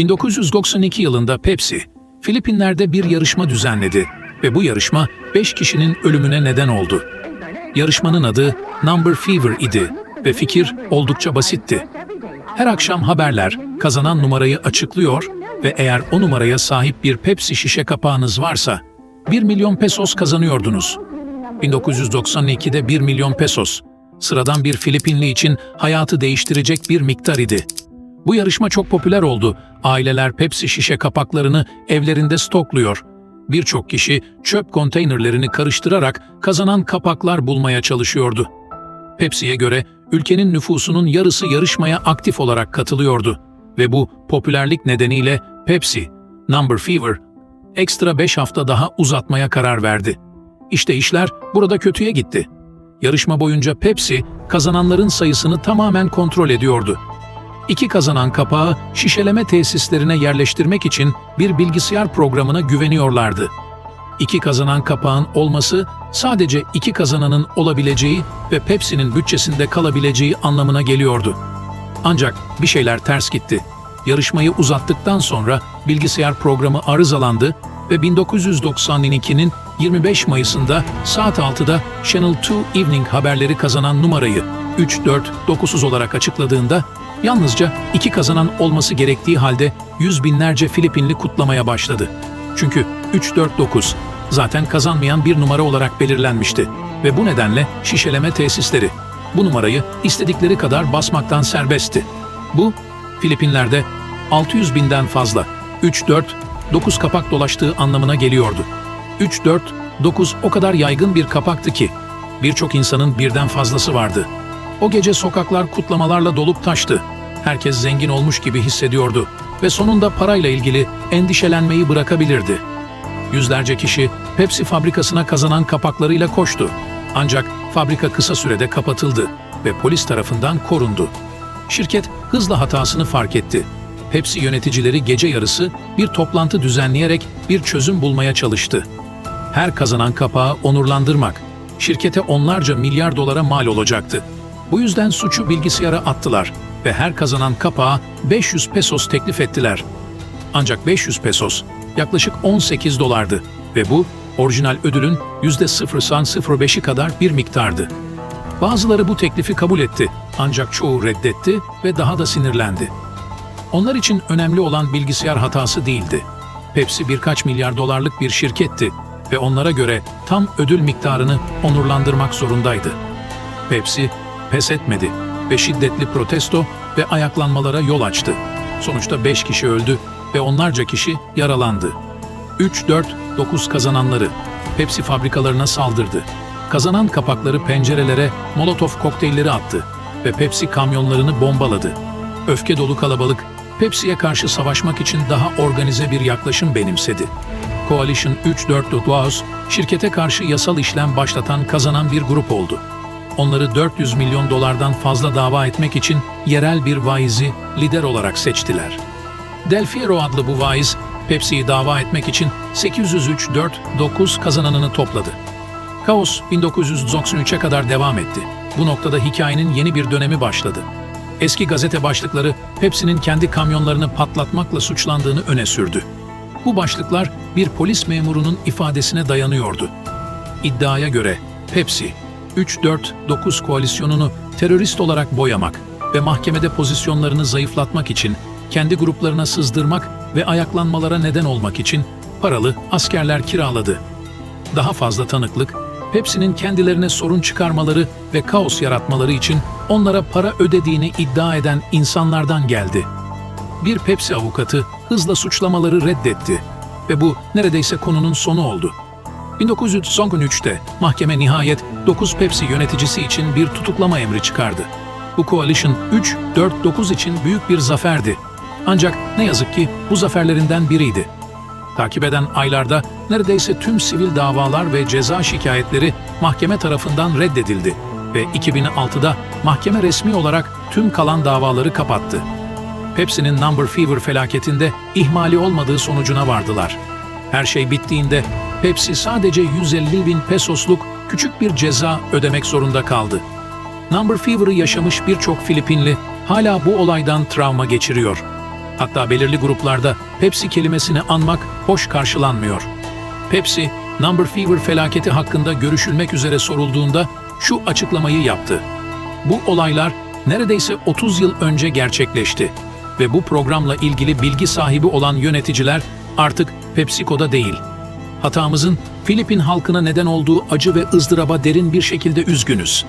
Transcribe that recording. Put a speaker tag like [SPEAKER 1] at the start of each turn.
[SPEAKER 1] 1992 yılında Pepsi, Filipinler'de bir yarışma düzenledi ve bu yarışma 5 kişinin ölümüne neden oldu. Yarışmanın adı Number Fever idi ve fikir oldukça basitti. Her akşam haberler kazanan numarayı açıklıyor ve eğer o numaraya sahip bir Pepsi şişe kapağınız varsa 1 milyon pesos kazanıyordunuz. 1992'de 1 milyon pesos. Sıradan bir Filipinli için hayatı değiştirecek bir miktar idi. Bu yarışma çok popüler oldu. Aileler Pepsi şişe kapaklarını evlerinde stokluyor. Birçok kişi çöp konteynerlerini karıştırarak kazanan kapaklar bulmaya çalışıyordu. Pepsi'ye göre ülkenin nüfusunun yarısı yarışmaya aktif olarak katılıyordu ve bu popülerlik nedeniyle Pepsi, Number Fever, ekstra 5 hafta daha uzatmaya karar verdi. İşte işler burada kötüye gitti. Yarışma boyunca Pepsi, kazananların sayısını tamamen kontrol ediyordu. İki kazanan kapağı şişeleme tesislerine yerleştirmek için bir bilgisayar programına güveniyorlardı. İki kazanan kapağın olması sadece iki kazananın olabileceği ve Pepsi'nin bütçesinde kalabileceği anlamına geliyordu. Ancak bir şeyler ters gitti. Yarışmayı uzattıktan sonra bilgisayar programı arızalandı ve 1992'nin 25 Mayıs'ında saat 6'da Channel 2 Evening haberleri kazanan numarayı 3-4-9'suz olarak açıkladığında yalnızca iki kazanan olması gerektiği halde yüz binlerce Filipinli kutlamaya başladı. Çünkü 3-4-9 zaten kazanmayan bir numara olarak belirlenmişti ve bu nedenle şişeleme tesisleri bu numarayı istedikleri kadar basmaktan serbestti. Bu, Filipinler'de 600 binden fazla 3-4-9 kapak dolaştığı anlamına geliyordu. 3-4-9 o kadar yaygın bir kapaktı ki birçok insanın birden fazlası vardı. O gece sokaklar kutlamalarla dolup taştı. Herkes zengin olmuş gibi hissediyordu ve sonunda parayla ilgili endişelenmeyi bırakabilirdi. Yüzlerce kişi Pepsi fabrikasına kazanan kapaklarıyla koştu. Ancak fabrika kısa sürede kapatıldı ve polis tarafından korundu. Şirket hızla hatasını fark etti. Pepsi yöneticileri gece yarısı bir toplantı düzenleyerek bir çözüm bulmaya çalıştı. Her kazanan kapağı onurlandırmak, şirkete onlarca milyar dolara mal olacaktı. Bu yüzden suçu bilgisayara attılar ve her kazanan kapağa 500 pesos teklif ettiler. Ancak 500 pesos yaklaşık 18 dolardı ve bu orijinal ödülün %0.05'i kadar bir miktardı. Bazıları bu teklifi kabul etti ancak çoğu reddetti ve daha da sinirlendi. Onlar için önemli olan bilgisayar hatası değildi. Pepsi birkaç milyar dolarlık bir şirketti ve onlara göre tam ödül miktarını onurlandırmak zorundaydı. Pepsi pes etmedi ve şiddetli protesto ve ayaklanmalara yol açtı. Sonuçta 5 kişi öldü ve onlarca kişi yaralandı. 3-4-9 kazananları Pepsi fabrikalarına saldırdı. Kazanan kapakları pencerelere molotof kokteylleri attı ve Pepsi kamyonlarını bombaladı. Öfke dolu kalabalık Pepsi'ye karşı savaşmak için daha organize bir yaklaşım benimsedi. Coalition 3-4-9 şirkete karşı yasal işlem başlatan kazanan bir grup oldu. Onları 400 milyon dolardan fazla dava etmek için yerel bir vaizi lider olarak seçtiler. Del Fiero adlı bu vaiz, Pepsi'yi dava etmek için 803-4-9 kazananını topladı. Kaos 1993'e kadar devam etti. Bu noktada hikayenin yeni bir dönemi başladı. Eski gazete başlıkları Pepsi'nin kendi kamyonlarını patlatmakla suçlandığını öne sürdü. Bu başlıklar bir polis memurunun ifadesine dayanıyordu. İddiaya göre Pepsi, 3-4-9 koalisyonunu terörist olarak boyamak ve mahkemede pozisyonlarını zayıflatmak için kendi gruplarına sızdırmak ve ayaklanmalara neden olmak için paralı askerler kiraladı. Daha fazla tanıklık, Pepsi'nin kendilerine sorun çıkarmaları ve kaos yaratmaları için onlara para ödediğini iddia eden insanlardan geldi. Bir Pepsi avukatı hızla suçlamaları reddetti ve bu neredeyse konunun sonu oldu. 1993'te mahkeme nihayet 9 Pepsi yöneticisi için bir tutuklama emri çıkardı. Bu Coalition 3-4-9 için büyük bir zaferdi. Ancak ne yazık ki bu zaferlerinden biriydi. Takip eden aylarda neredeyse tüm sivil davalar ve ceza şikayetleri mahkeme tarafından reddedildi ve 2006'da mahkeme resmi olarak tüm kalan davaları kapattı. Pepsi'nin Number Fever felaketinde ihmali olmadığı sonucuna vardılar. Her şey bittiğinde Pepsi sadece 150 bin pesosluk küçük bir ceza ödemek zorunda kaldı. Number Fever'ı yaşamış birçok Filipinli hala bu olaydan travma geçiriyor. Hatta belirli gruplarda Pepsi kelimesini anmak hoş karşılanmıyor. Pepsi, Number Fever felaketi hakkında görüşülmek üzere sorulduğunda şu açıklamayı yaptı. Bu olaylar neredeyse 30 yıl önce gerçekleşti ve bu programla ilgili bilgi sahibi olan yöneticiler artık PepsiCo'da değil. Hatamızın Filipin halkına neden olduğu acı ve ızdıraba derin bir şekilde üzgünüz.